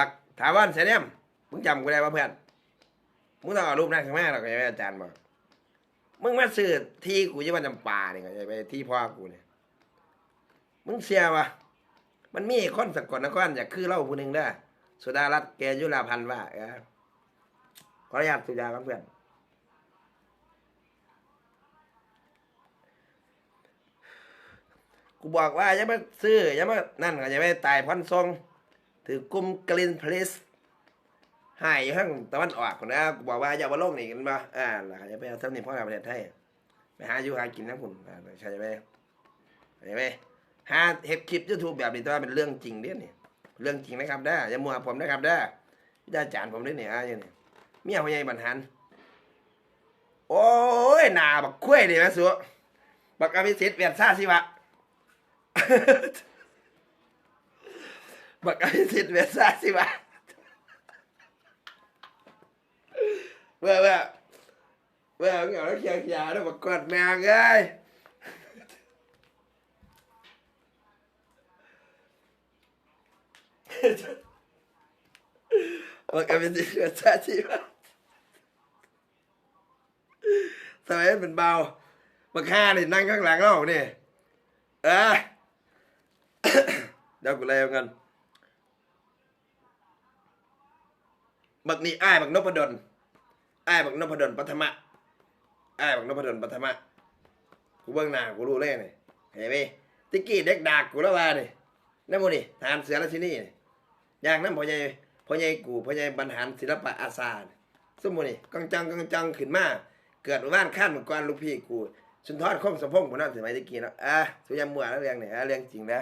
ปักถามว่าเสนียมมึงจำกูได้ป่ะเพื่อนมึงต้องเอารูปนั่งข้างหน้าหรอกไอ้อาจารย์บอกมึงมาซื้อที่กูยี่วันจำปาเนี่ยไงไปที่พ่อกูเนี่ยมึงเสียวะมันมีคนสกลนครอยากคือเล่าผู้หนึ่งได้สุดารัตน์แกยุราพันธ์ว่าเออขออนุญาตสุดาครับเพื่อนกูบอกว่าอย่ามาซื้ออย่ามานั่นก็อย่าไปตายพันทรง ถือกลุ่มกลินพลิสหายอยู่ข้างตะวันออกคนนะบอกว่าอย่ามาโลกนี่กันบ่อ่าล้วก็อย่าไปเอาทรัพย์สินของเราประเทศไทยไปหาอยู่หากินนะคุณใช่ไหมใช่ไหมหาเฮ็ดคลิปยูทูบแบบนี้แต่ว่าเป็นเรื่องจริงเด้อนี่เรื่องจริงนะครับได้อย่ามัวผมนะครับได้อวิจาจานผมด้วยเนี่ยอะอย่างนี้เมียพ่อใหญ่บรรหันโอ้ยหนาบักคุ้ยดิแม่สัวบักอภิสิทธิ์เวียนซาสิวะ บักไอ้สิทธิ์เวซ่าสิวะเว้ยเว้ยเว้ยเหงาแล้วเคียงยาแล้วบักกอดแมงเอ้ยบักไอ้สิทธิ์เวซ่าสิวะทำไมมันเป็นเบาบักฆ่าเนี่ยนั่งข้างหลังเราเนี่ยเออเดี๋ยวกูเลยเอาเงิน บักนี่อ้ายบักนพดลอ้ายบักนพดลปัทมะอ้ายบักนพดลปัทมะกูเบิ่งหน้ากูรู้เลยนี่เห็นไหมติกกี้เด็กดากกูแล้วว่านี่นั่นโมนี่ทารเสือราชินีนี่อย่างนั้นพ่อใหญ่พ่อใหญ่กูพ่อใหญ่บรรหารศิลปะอาสาสมมุนี่กังจังกังจังขึ้นมาเกิดบ้านข้านเมื่อก่อนลูกพี่กูสุนทรคงสมพงษ์ผมนั่นถึงไหมตะกี้เนาะอะสุยามมัวแล้วเรื่องเนี่ยเรื่องจริงนะ